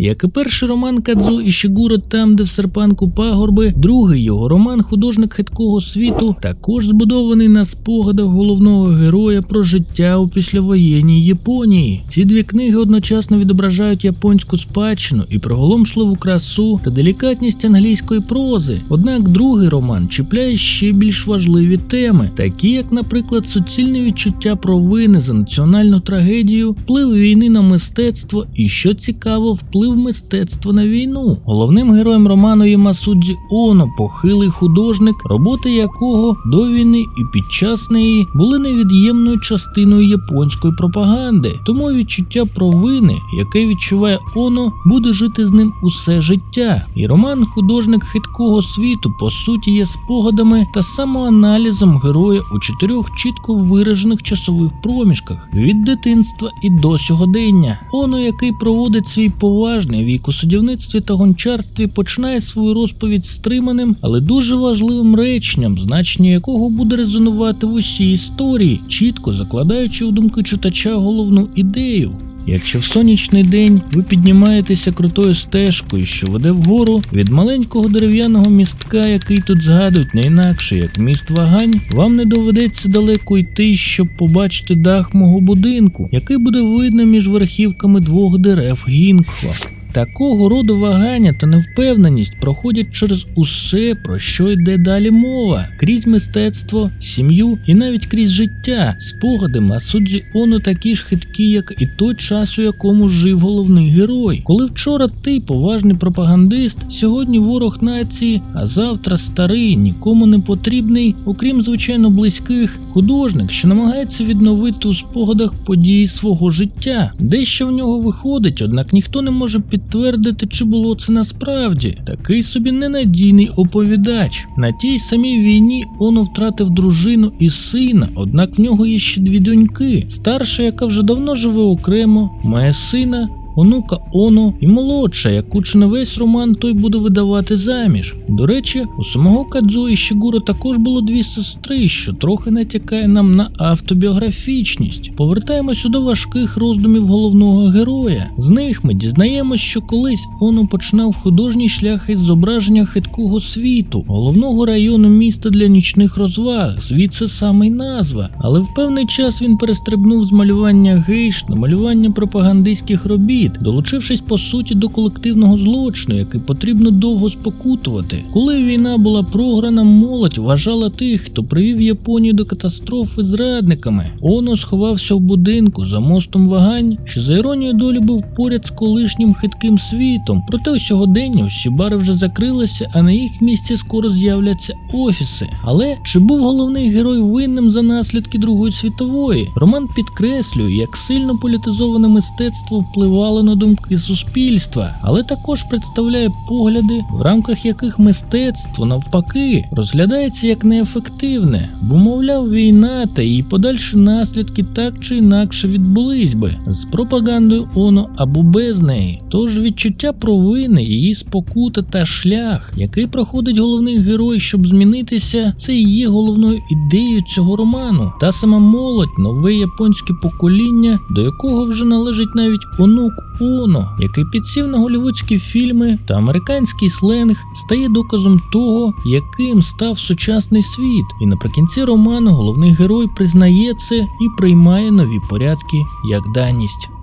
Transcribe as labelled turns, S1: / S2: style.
S1: Як і перший роман Кадзу Ішігуро там, де в серпанку пагорби, другий його роман Художник хиткого світу також збудований на спогадах головного героя про життя у післявоєнній Японії. Ці дві книги одночасно відображають японську спадщину і приголомшливу красу та делікатність англійської прози. Однак другий роман чіпляє ще більш важливі теми, такі як, наприклад, суцільне відчуття провини за національну трагедію, вплив війни на мистецтво і, що цікаво, вплив мистецтва на війну. Головним героєм роману є Масудзі Оно, похилий художник, роботи якого до війни і під час неї були невід'ємною частиною японської пропаганди. Тому відчуття провини, яке відчуває Оно, буде жити з ним усе життя. І роман Художник хиткого світу по суті є спогадами та самоаналізом героя у чотирьох чітко виражених часових проміжках від дитинства і до сьогодення. Оно, який проводить свій поважний вік у судівництві та гончарстві, починає свою розповідь стриманим, але дуже важливим реченням, значення якого буде резонувати в усій історії, чітко закладаючи у думки читача головну ідею. Якщо в сонячний день ви піднімаєтеся крутою стежкою, що веде вгору, від маленького дерев'яного містка, який тут згадують не інакше як міст вагань, вам не доведеться далеко йти, щоб побачити дах мого будинку, який буде видно між верхівками двох дерев Гінкхва. Такого роду вагання та невпевненість проходять через усе, про що йде далі мова, крізь мистецтво, сім'ю і навіть крізь життя. Спогади Масудзі Оно такі ж хиткі, як і той час, у якому жив головний герой. Коли вчора ти поважний пропагандист, сьогодні ворог нації, а завтра старий, нікому не потрібний, окрім звичайно близьких, художник, що намагається відновити у спогадах події свого життя. Дещо в нього виходить, однак ніхто не може підтвердити, чи було це насправді. Такий собі ненадійний оповідач. На тій самій війні Оно втратив дружину і сина, однак в нього є ще дві доньки. Старша, яка вже давно живе окремо, має сина. Онука Оно і молодша, яку чи не весь роман той буде видавати заміж. До речі, у самого Кадзу і Щігуро також було дві сестри, що трохи натякає нам на автобіографічність. Повертаємося до важких роздумів головного героя. З них ми дізнаємось, що колись Оно починав художній шлях із зображення хиткого світу, головного району міста для нічних розваг, звідси саме й назва. Але в певний час він перестрибнув з малювання гейш на малювання пропагандистських робіт, долучившись по суті до колективного злочину, який потрібно довго спокутувати. Коли війна була програна, молодь вважала тих, хто привів Японію до катастрофи зрадниками. Оно сховався в будинку за мостом вагань, що за іронією долі був поряд з колишнім хитким світом. Проте у сьогодення усі бари вже закрилися, а на їх місці скоро з'являться офіси. Але чи був головний герой винним за наслідки Другої світової? Роман підкреслює, як сильно політизоване мистецтво впливало на думки суспільства, але також представляє погляди, в рамках яких мистецтво навпаки розглядається як неефективне, бо, мовляв, війна та її подальші наслідки так чи інакше відбулись би з пропагандою ОНО або без неї. Тож відчуття провини, її спокута та шлях, який проходить головний герой, щоб змінитися, це і є головною ідеєю цього роману. Та сама молодь, нове японське покоління, до якого вже належить навіть онук Оно, який підсів на голівудські фільми та американський сленг, стає доказом того, яким став сучасний світ. І наприкінці роману головний герой признає це і приймає нові порядки як даність.